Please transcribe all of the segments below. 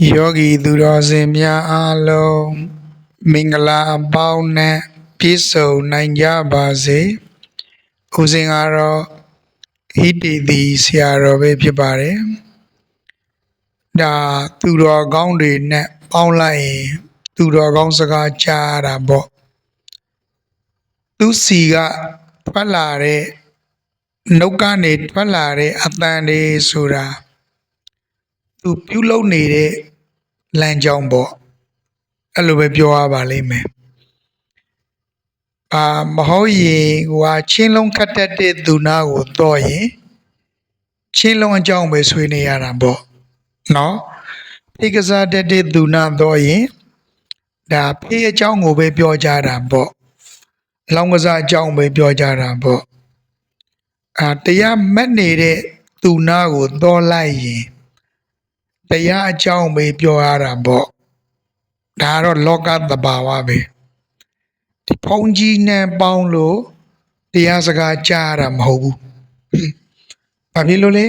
ယောဂီသူတော်စင်များအားလုံးမင်္ဂလာအပေါင်းနဲ့ပြည့်စုံနိုင်ကြပါစေ။ဦးစင်ကတော့ဟိတေတိဆရာတော်ပဲဖြစ်ပါတယ်။ဒါသူတော်ကောင်းတွေနဲ့ပေါင်းလိုက်ရင်သူတော်ကောင်းစကားကြားရတာပေါ့။သူစီကထွက်လာတဲ့နှုတ်ကနေထွက်လာတဲ့အတန်တွေဆိုတာ သူပြုတ်လုံနေတဲ့လမ်းကြောင်းပေါ့အဲ့လိုပဲပြောရပါလိမ့်မယ်အာမဟုတ်ရင်ဟိုဟာချင်းလုံးခတ်တတ်တဲ့သူနာကိုတော့ရင်ချင်းလုံးအကြောင်းပဲဆွေးနေရတာပေါ့နော်ဖိကစားတတ်တဲ့သူနာတော့ရင်ဒါဖေးအကြောင်းကိုပဲပြောကြတာပေါ့လောင်းကစားအကြောင်းပဲပြောကြတာပေါ့အာတရားမက်နေတဲ့သူနာကိုတော့လိုက်ရင် တရားအကြောင်းပဲပြောရတာပေါ့ဒါကတော့လောကသဘာဝပဲဒီဖုန်ကြီးနဲ့ပေါင်းလို့တရားစကားကြားရတာမဟုတ်ဘူးဘာဖြစ်လို့လဲ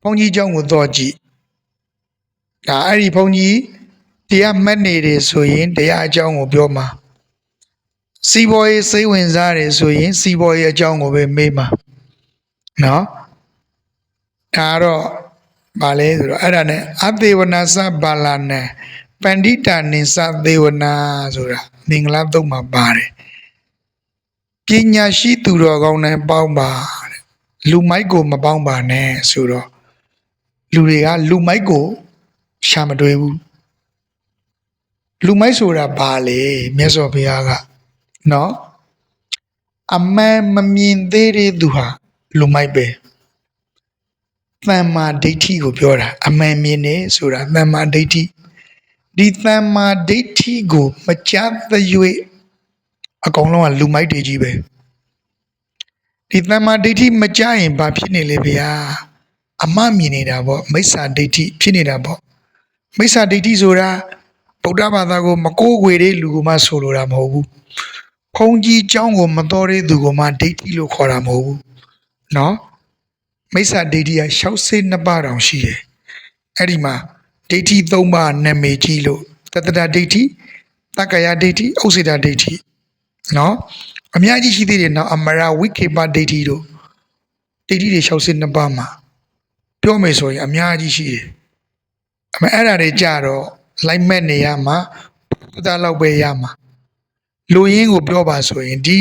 ဖုန်ကြီးเจ้าကိုတော့ကြည့်ဒါအဲ့ဒီဖုန်ကြီးတရားမက်နေတယ်ဆိုရင်တရားအကြောင်းကိုပြောမှာစီဘောရေးစိတ်ဝင်စားတယ်ဆိုရင်စီဘောရေးအကြောင်းကိုပဲမေးမှာနော်ဒါတော့ ဗာလဲဆိုတော့အဲ့ဒါနဲ့အသေးဝနာစဘာလာနဲ့ပန္တိတာနိစသေးဝနာဆိုတာမင်္ဂလာသုံးမှာပါတယ်ပညာရှိသူတော်ကောင်းနဲ့ပေါင်းပါတဲ့လူမိုက်ကိုမပေါင်းပါနဲ့ဆိုတော့လူတွေကလူမိုက်ကိုရှာမတွေ့ဘူးလူမိုက်ဆိုတာဘာလဲမြတ်စွာဘုရားကနော်အမှန်မမြင်သေးတဲ့သူဟာလူမိုက်ပဲ တမ္မာဒိဋ္ဌိကိုပြောတာအမှန်မြင်နေဆိုတာတမ္မာဒိဋ္ဌိဒီတမ္မာဒိဋ္ဌိကိုမကြားသရွေ့အကောင်လုံးကလူမိုက်တွေကြီးပဲဒီတမ္မာဒိဋ္ဌိမကြားရင်ဘာဖြစ်နေလဲဗျာအမမြင်နေတာပေါ့မိစ္ဆာဒိဋ္ဌိဖြစ်နေတာပေါ့မိစ္ဆာဒိဋ္ဌိဆိုတာဗုဒ္ဓဘာသာကိုမကိုးကွယ်တဲ့လူကမှဆိုလိုတာမဟုတ်ဘူးဖုန်ကြီးเจ้าကိုမတော်တဲ့သူကမှဒိဋ္ဌိလို့ခေါ်တာမဟုတ်ဘူးเนาะ မိစ္ဆာဒိဋ္ဌိက60စေနှစ်ပါးတောင်ရှိတယ်အဲ့ဒီမှာဒိဋ္ဌိ၃ပါးနာမည်ကြီးလို့သတ္တဒိဋ္ဌိတက္ကရာဒိဋ္ဌိဥစေတဒိဋ္ဌိနော်အများကြီးရှိသေးတယ်နော်အမရာဝိကေပဒိဋ္ဌိတို့ဒိဋ္ဌိတွေ60စေနှစ်ပါးမှာပြောမယ်ဆိုရင်အများကြီးရှိတယ်အမအဲ့ဒါတွေကြတော့လိုက်မဲ့နေရမှာပူတာလောက်ပဲရမှာလူရင်းကိုပြောပါဆိုရင်ဒီ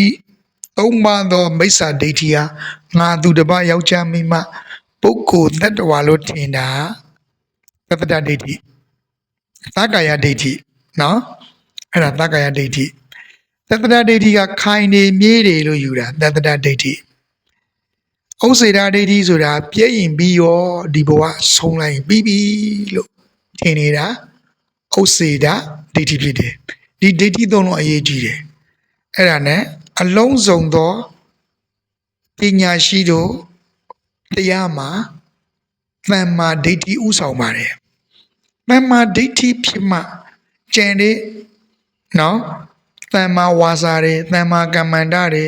သုံးပါးသောမိစ္ဆာဒိဋ္ဌိဟာငါသူတစ်ပါးယောက်ျားမိန်းမပုဂ္ဂိုလ်တ attva လို့ထင်တာသတ္တဒိဋ္ဌိသက္ကာယဒိဋ္ဌိနော်အဲ့ဒါသက္ကာယဒိဋ္ဌိသတ္တဒိဋ္ဌိကခိုင်နေမြေးတယ်လို့ယူတာသတ္တဒိဋ္ဌိဥစ္စေတာဒိဋ္ဌိဆိုတာပြည့်ရင်ပြီးရောဒီဘဝဆုံးလိုက်ရင်ပြီးပြီလို့ထင်နေတာဥစ္စေတာဒိဋ္ဌိဖြစ်တယ်ဒီဒိဋ္ဌိသုံးလုံးအရေးကြီးတယ်အဲ့ဒါနဲ့ အလုံးစုံသောပညာရှိတို့တရားမှာသမ္မာဒိဋ္ဌိဥဆောင်ပါတယ်သမ္မာဒိဋ္ဌိဖြစ်မှကျန်တဲ့နော်သမ္မာဝါစာတွေသမ္မာကမ္မန္တတွေ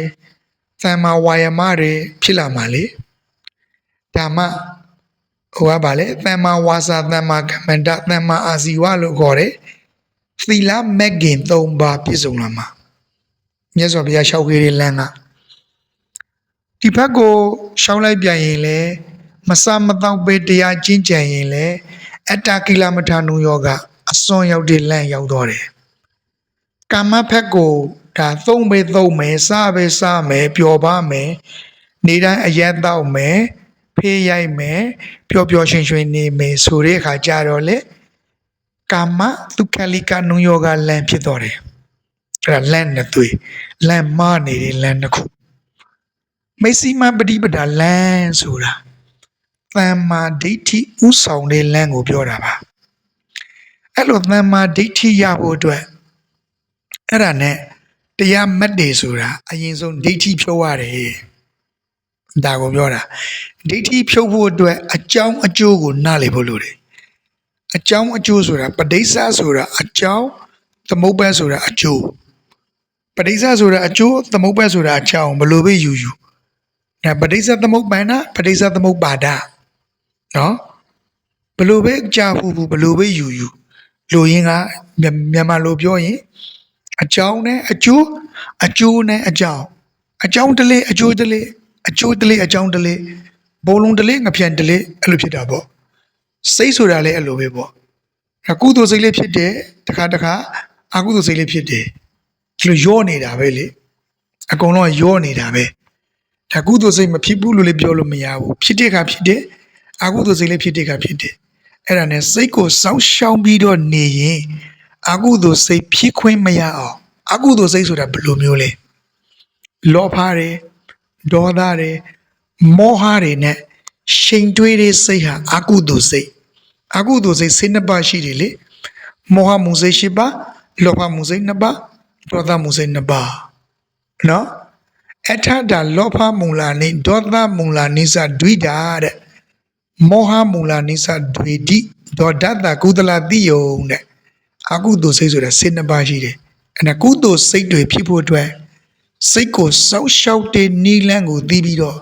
သမ္မာဝါယမတွေဖြစ်လာမှာလေဒါမှဟိုကဗာလေသမ္မာဝါစာသမ္မာကမ္မန္တသမ္မာအာဇီဝလို့ခေါ်တယ်သီလမဂ်ကင်၃ပါးပြည့်စုံလာမှာ မြတ်စွာဘုရားလျှောက်ခဲ့တဲ့လမ်းကဒီဘက်ကိုရှောင်းလိုက်ပြန်ရင်လေမစမတော့ပဲတရားကျင့်ကြံရင်လေအတ္တကိလမထာနုယောကအစွန်ရောက်တဲ့လမ်းရောက်တော့တယ်ကာမဘက်ကိုဒါသုံးပဲသုံးမယ်စားပဲစားမယ်ပျော်ပါမယ်နေတိုင်းအရက်တော့မယ်ဖေးရိုက်မယ်ပျော်ပျော်ရွှင်ရွှင်နေမယ်ဆိုတဲ့အခါကြတော့လေကာမဒုက္ခလိကနုယောဂလမ်းဖြစ်တော့တယ် အဲ့ဒါလမ်းနဲ့တွေ့လမ်းမနေတဲ့လမ်းတစ်ခုမေစီမပฏิပဒါလမ်းဆိုတာသမ္မာဒိဋ္ဌိဥဆောင်တဲ့လမ်းကိုပြောတာပါအဲ့လိုသမ္မာဒိဋ္ဌိရဖို့အတွက်အဲ့ဒါနဲ့တရားမတ်တယ်ဆိုတာအရင်ဆုံးဒိဋ္ဌိဖြုတ်ရတယ်ဒါကိုပြောတာဒိဋ္ဌိဖြုတ်ဖို့အတွက်အကြောင်းအကျိုးကိုနားလည်ဖို့လိုတယ်အကြောင်းအကျိုးဆိုတာပဋိစ္စဆိုတာအကြောင်းသမုပ္ပါဆိုတာအကျိုး ပဋိစ္စဆိုတာအကျိုးသမုပ္ပါဆိုတာအကြောင်းဘလို့ပဲယူယူအဲပဋိစ္စသမုပ္ပန္နပဋိစ္စသမုပ္ပါဒနော်ဘလို့ပဲကြာဖူဖူဘလို့ပဲယူယူလူရင်းကမြမြန်မာလိုပြောရင်အကြောင်းနဲ့အကျိုးအကျိုးနဲ့အကြောင်းအကြောင်းတလေအကျိုးတလေအကျိုးတလေအကြောင်းတလေဘုံလုံးတလေငပြန်တလေအဲ့လိုဖြစ်တာပေါ့စိတ်ဆိုတာလည်းအဲ့လိုပဲပေါ့အကုသိုလ်စိတ်လေးဖြစ်တယ်တခါတခါအကုသိုလ်စိတ်လေးဖြစ်တယ် ဒီလိုရောနေတာပဲလေအကုန်လုံးကရောနေတာပဲဒါကုသိုလ်စိတ်မဖြစ်ဘူးလို့လည်းပြောလို့မရဘူးဖြစ်တဲ့ခါဖြစ်တယ်အကုသိုလ်စိတ်လေးဖြစ်တဲ့ခါဖြစ်တယ်အဲ့ဒါနဲ့စိတ်ကိုစောင့်ရှောက်ပြီးတော့နေရင်အကုသိုလ်စိတ်ဖြစ်ခွင့်မရအောင်အကုသိုလ်စိတ်ဆိုတာဘယ်လိုမျိုးလဲလောဘတွေဒေါသတွေမောဟတွေနဲ့ရှိန်တွေးတဲ့စိတ်ဟာအကုသိုလ်စိတ်အကုသိုလ်စိတ်စိတ်နှစ်ပါးရှိတယ်လေမောဟမှုစိတ်ရှိပါလောဘမှုစိတ်နှစ်ပါး ဒေါသမှုစိတ်နှစ်ပါးနော်အထတာလောဘမူလာနေဒေါသမူလာနေစဒွိတာတဲ့မောဟမူလာနေစဒွေတိဒေါဒတကုသလတိယုံတဲ့အကုသိုလ်စိတ်ဆိုတာစိတ်နှစ်ပါးရှိတယ်အဲ့ဒါကုသိုလ်စိတ်တွေဖြစ်ဖို့အတွက်စိတ်ကိုစောက်ရှောက်တဲ့နီလန်းကိုသိပြီးတော့